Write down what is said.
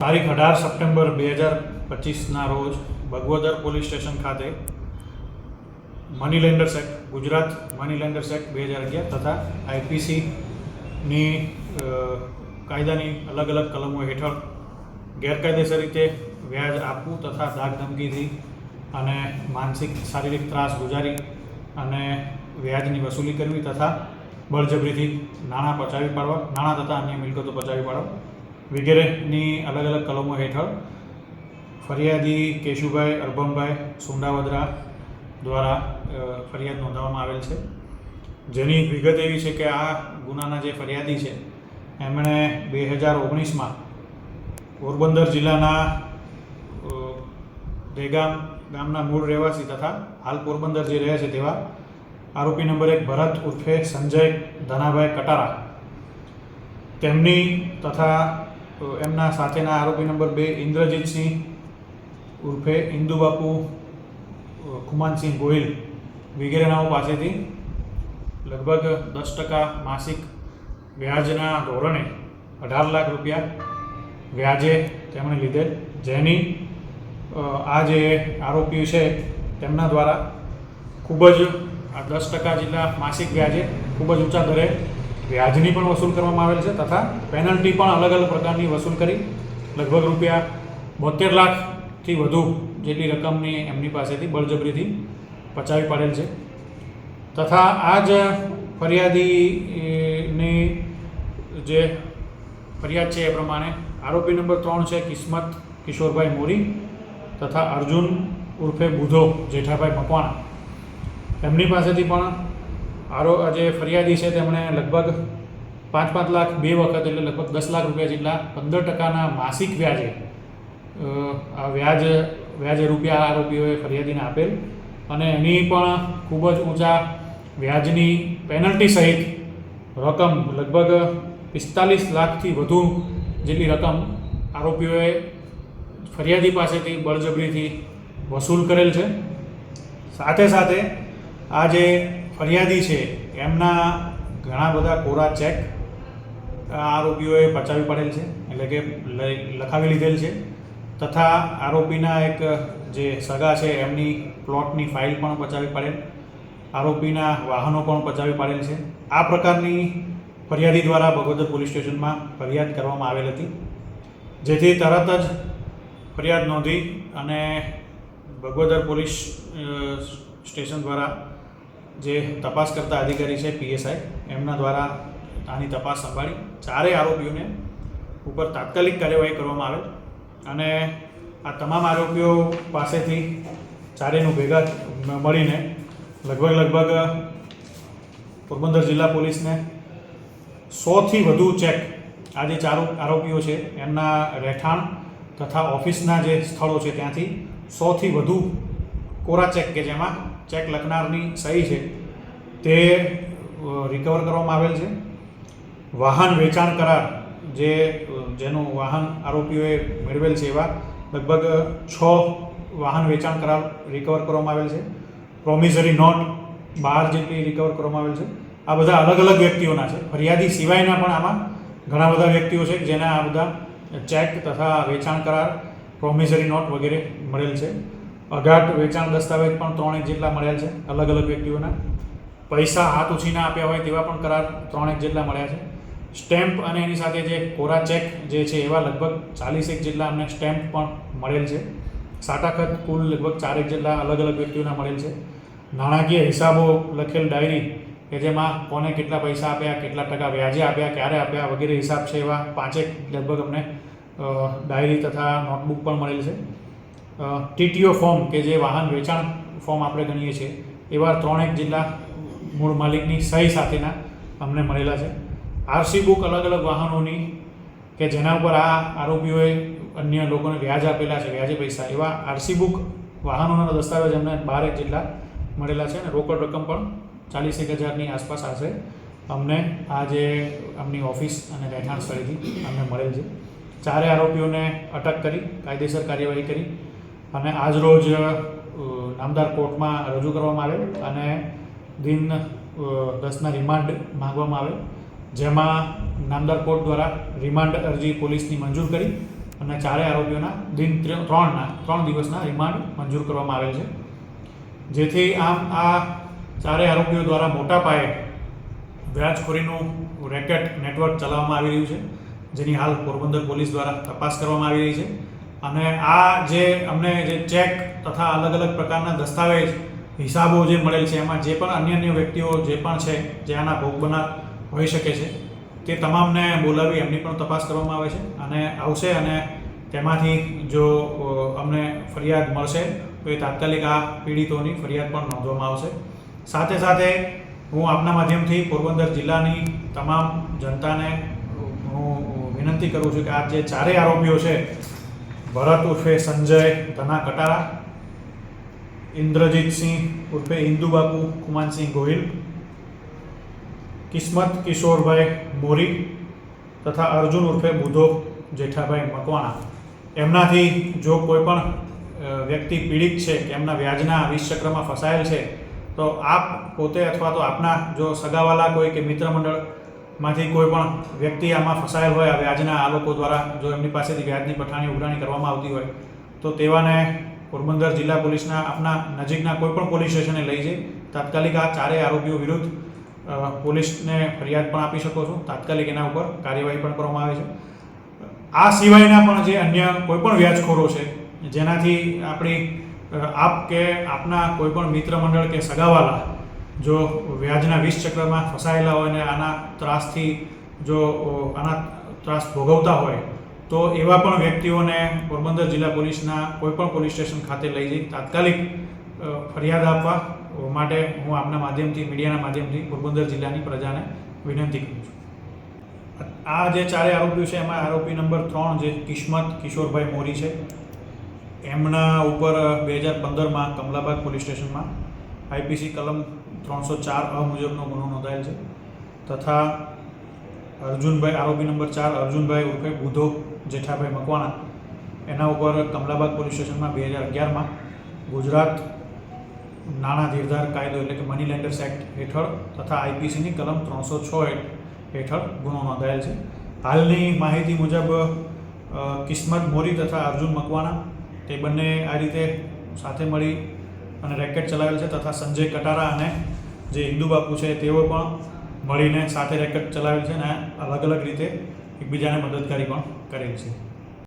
તારીખ અઢાર સપ્ટેમ્બર બે હજાર પચીસના રોજ ભગવદર પોલીસ સ્ટેશન ખાતે money lenders act, Gujarat money lenders act બે હજાર અગિયાર તથા આઈપીસીની કાયદાની અલગ અલગ કલમો હેઠળ ગેરકાયદેસર રીતે વ્યાજ આપવું તથા દાગ ધમકીથી અને માનસિક શારીરિક ત્રાસ ગુજારી અને વ્યાજની વસૂલી કરવી તથા બળજબરીથી નાણાં પચાવી પાડવા, નાણાં તથા અન્ય મિલકતો પચાવી પાડવા. વગેરેની અલગ અલગ કલમો હેઠળ ફરિયાદી કેશુભાઈ અરબમભાઈ સુંડાવદરા દ્વારા ફરિયાદ નોંધાવવામાં આવેલ છે. જેની વિગત એવી છે કે આ ગુનાના જે ફરિયાદી છે, એમણે બે હજાર ઓગણીસમાં પોરબંદર જિલ્લાના દેગામ ગામના મૂળ રહેવાસી તથા હાલ પોરબંદર જે રહે છે તેવા આરોપી નંબર એક ભરત ઉર્ફે સંજય ધનાભાઈ કટારા. તેમની તથા અ, એમના સાથેના આરોપી નંબર બે ઇન્દ્રજીતસિંહ ઉર્ફે ઇન્દુબાપુ ખુમાનસિંહ ગોહિલ વગેરેનાઓ પાસેથી લગભગ દસ ટકા માસિક વ્યાજના ધોરણે અઢાર લાખ રૂપિયા વ્યાજે તેમણે લીધેલ. જેની આ જે આરોપીઓ છે તેમના દ્વારા ખૂબ જ આ દસ ટકા જેટલા માસિક વ્યાજે ખૂબ જ ઊંચા દરે વ્યાજની પણ વસૂલ કરવામાં આવેલ છે તથા પેનલ્ટી પણ અલગ અલગ પ્રકારની વસૂલ કરી. લગભગ રૂપિયા બોતેર લાખથી વધુ જેટલી રકમની એમની પાસેથી બળજબરીથી પચાવી પાડેલ છે. તથા આ જ ફરિયાદીની જે ફરિયાદ છે એ પ્રમાણે આરોપી નંબર ત્રણ છે કિસ્મત કિશોરભાઈ મોરી તથા અર્જુન ઉર્ફે બુધો જેઠાભાઈ મકવાણા. એમની પાસેથી પણ આરો જે ફરિયાદી છે તેમણે લગભગ પાંચ પાંચ લાખ બે વખત એટલે લગભગ દસ લાખ રૂપિયા જેટલા પંદર ટકાના માસિક વ્યાજે આ વ્યાજ, વ્યાજે રૂપિયા આરોપીઓએ ફરિયાદીને આપેલ અને એની પણ ખૂબ જ ઊંચા વ્યાજની પેનલ્ટી સહિત રકમ લગભગ પિસ્તાલીસ લાખથી વધુ જેટલી રકમ આરોપીઓએ ફરિયાદી પાસેથી બળજબરીથી વસૂલ કરેલ છે. સાથે સાથે આ જે ફરિયાદી છે. એમના ઘણા બધા કોરા ચેક આરોપીઓએ પચાવી પડેલ છે, એટલે કે લખાવી લીધેલ છે. તથા આરોપીના એક જે સગા છે, એમની પ્લોટની ફાઇલ પણ પચાવી પડેલ. આરોપીના વાહનો પણ પચાવી પાડેલ છે. આ પ્રકારની ફરિયાદી દ્વારા બગોદર પોલીસ સ્ટેશનમાં ફરિયાદ કરવામાં આવેલ હતી. જેથી તરત જ ફરિયાદ નોંધી અને બગોદર પોલીસ સ્ટેશન દ્વારા જે તપાસ કરતા અધિકારી છે પીએસઆઈ, એમના દ્વારા આની તપાસ સંભાળી ચારેય આરોપીઓને ઉપર તાત્કાલિક કાર્યવાહી કરવામાં આવે અને આ તમામ આરોપીઓ પાસેથી ચારેયનું ભેગા મળીને લગભગ લગભગ પોરબંદર જિલ્લા પોલીસને સોથી વધુ ચેક આ જે ચારો આરોપીઓ છે, એમના રહેઠાણ તથા ઓફિસના જે સ્થળો છે ત્યાંથી સોથી વધુ કોરા ચેક કે જેમાં ચેક લખનારની સહી છે, તે રિકવર કરવામાં આવેલ છે. વાહન વેચાણ કરાર, જે જેનું વાહન આરોપીઓએ મેળવેલ છે એવા લગભગ છ વાહન વેચાણ કરાર રિકવર કરવામાં આવેલ છે. પ્રોમિઝરી નોટ બાર જેટલી રિકવર કરવામાં આવેલ છે. આ બધા અલગ અલગ વ્યક્તિઓના છે. ફરિયાદી સિવાયના પણ આમાં ઘણા બધા વ્યક્તિઓ છે, જેના આ બધા ચેક તથા વેચાણ કરાર પ્રોમિઝરી નોટ વગેરે મળેલ છે. અગાટ વેચાણ દસ્તાવેજ પણ ત્રણેક જેટલા મળ્યા છે, અલગ અલગ વ્યક્તિઓના. પૈસા હાથ ઉછીના આપ્યા હોય તેવા પણ કરાર ત્રણેક જેટલા મળ્યા છે. સ્ટેમ્પ અને એની સાથે જે કોરા ચેક જે છે એવા લગભગ ચાલીસેક જેટલા અમને સ્ટેમ્પ પણ મળેલ છે. સાટાખત કુલ લગભગ ચારેક જેટલા અલગ અલગ વ્યક્તિઓના મળેલ છે. નાણાકીય હિસાબો લખેલ ડાયરી કે જેમાં કોને કેટલા પૈસા આપ્યા, કેટલા ટકા વ્યાજે આપ્યા, ક્યારે આપ્યા વગેરે હિસાબ છે એવા પાંચેક લગભગ અમને ડાયરી તથા નોટબુક પણ મળેલ છે. ટીટીઓ ફોર્મ, કે જે વાહન વેચાણ ફોર્મ આપણે ગણીએ છીએ, એવા ત્રણેક જિલ્લા મૂળ માલિકની સહી સાથેના અમને મળેલા છે. આરસી બુક અલગ અલગ વાહનોની, કે જેના ઉપર આ આરોપીઓએ અન્ય લોકોને વ્યાજ આપેલા છે, વ્યાજે પૈસા, એવા આરસી બુક વાહનોના દસ્તાવેજ અમને બારેક જિલ્લા મળેલા છે અને રોકડ રકમ પણ ચાલીસ એક હજારની આસપાસ હશે અમને આ જે અમની ઓફિસ અને રહેઠાણ સ્થળેથી અમને મળેલ છે. ચારે આરોપીઓને અટક કરી, કાયદેસર કાર્યવાહી કરી અને આજ રોજ નામદાર કોર્ટમાં રજૂ કરવામાં આવે અને દિન દસના રિમાન્ડ માંગવામાં આવે જેમાં નામદાર કોર્ટ દ્વારા રિમાન્ડ અરજી પોલીસની મંજૂર કરી અને ચારે આરોપીઓના દિન ત્રે- ત્રણના, ત્રણ દિવસના રિમાન્ડ મંજૂર કરવામાં આવેલ છે. જેથી આમ આ ચારે આરોપીઓ દ્વારા મોટા પાયે વ્યાજખોરીનું રેકેટ નેટવર્ક ચલાવવામાં આવી રહ્યું છે, જેની હાલ પોરબંદર પોલીસ દ્વારા તપાસ કરવામાં આવી રહી છે. અને આ જે અમને જે ચેક તથા અલગ અલગ પ્રકારના દસ્તાવેજ હિસાબો જે મળેલ છે, એમાં જે પણ અન્ય અન્ય વ્યક્તિઓ જે પણ છે, જે આના ભોગ બનાર હોઈ શકે છે, તે તમામને બોલાવી એમની પણ તપાસ કરવામાં આવે છે અને આવશે અને તેમાંથી જો અમને ફરિયાદ મળશે, તો એ તાત્કાલિક આ પીડિતોની ફરિયાદ પણ નોંધવામાં આવશે. સાથે સાથે હું આપના માધ્યમથી પોરબંદર જિલ્લાની તમામ જનતાને હું વિનંતી કરું છું કે આ જે ચારેય આરોપીઓ છે ભરત ઉર્ફે સંજય, ધના કટારા ઇન્દ્રજીતસિંહ ઉર્ફે ઇન્દુબાપુ, કુમાનસિંહ ગોહિલ, કિસ્મત કિશોરભાઈ મોરી તથા અર્જુન ઉર્ફે બુધો જેઠાભાઈ મકવાણા. એમનાથી જો કોઈ પણ વ્યક્તિ પીડિત છે કે એમના વ્યાજના વીસ ચક્રમાં ફસાયેલ છે, તો આપ પોતે અથવા તો આપના જો સગાવાલા કોઈ કે મિત્ર મંડળમાંથી કોઈ પણ વ્યક્તિ આમાં ફસાયેલ હોય આ વ્યાજના આ લોકો દ્વારા જો એમની પાસેથી વ્યાજની પઠાણી ઉઘરાણી કરવામાં આવતી હોય, તો તેવાને પોરબંદર જિલ્લા પોલીસના આપના નજીકના કોઈ પણ પોલીસ સ્ટેશને લઈ જઈ. તાત્કાલિક આ ચારેય આરોપીઓ વિરુદ્ધ પોલીસને ફરિયાદ પણ આપી શકો છો. તાત્કાલિક એના ઉપર કાર્યવાહી પણ કરવામાં આવે છે. આ સિવાયના પણ જે અન્ય કોઈ પણ વ્યાજખોરો છે, જેનાથી આપણી આપ કે આપના કોઈ પણ મિત્ર મંડળ કે સગાવાલા જો વ્યાજના વીસ ચક્રમાં ફસાયેલા હોય ને આના ત્રાસથી જો આના ત્રાસ ભોગવતા હોય, તો એવા પણ વ્યક્તિઓને પોરબંદર જિલ્લા પોલીસના કોઈપણ પોલીસ સ્ટેશન ખાતે લઈ જઈ તાત્કાલિક ફરિયાદ આપવા માટે હું આપના માધ્યમથી, મીડિયાના માધ્યમથી પોરબંદર જિલ્લાની પ્રજાને વિનંતી કરું છું. આ જે ચારે આરોપીઓ છે, એમાં આરોપી નંબર ત્રણ જે કિસ્મત કિશોરભાઈ મોરી છે, એમના ઉપર બે હજાર પંદરમાં કમલાબાગ પોલીસ સ્ટેશનમાં આઈપીસી કલમ ત્રણસો ચાર અ મુજબનો ગુનો નોંધાયેલ છે. તથા અર્જુનભાઈ આરોપી નંબર ચાર અર્જુનભાઈ ઉર્ફે બુધો જેઠાભાઈ મકવાણા. એના ઉપર કમલાબાગ પોલીસ સ્ટેશનમાં બે હજાર અગિયારમાં ગુજરાત નાણાં ધીરધાર કાયદો એટલે કે મની લેન્ડર્સ એક્ટ હેઠળ તથા આઈપીસીની કલમ ત્રણસો છ હેઠળ ગુનો નોંધાયેલ છે. હાલની માહિતી મુજબ કિસ્મત મોરી તથા અર્જુન મકવાણા તે બંને આ રીતે સાથે મળી અને રેકેટ ચલાવેલ છે તથા સંજય કટારા અને જે હિન્દુ બાપુ છે, તેઓ પણ મળીને સાથે રેકેટ ચલાવેલ છે અને અલગ અલગ રીતે એકબીજાને મદદગારી પણ કરેલ છે.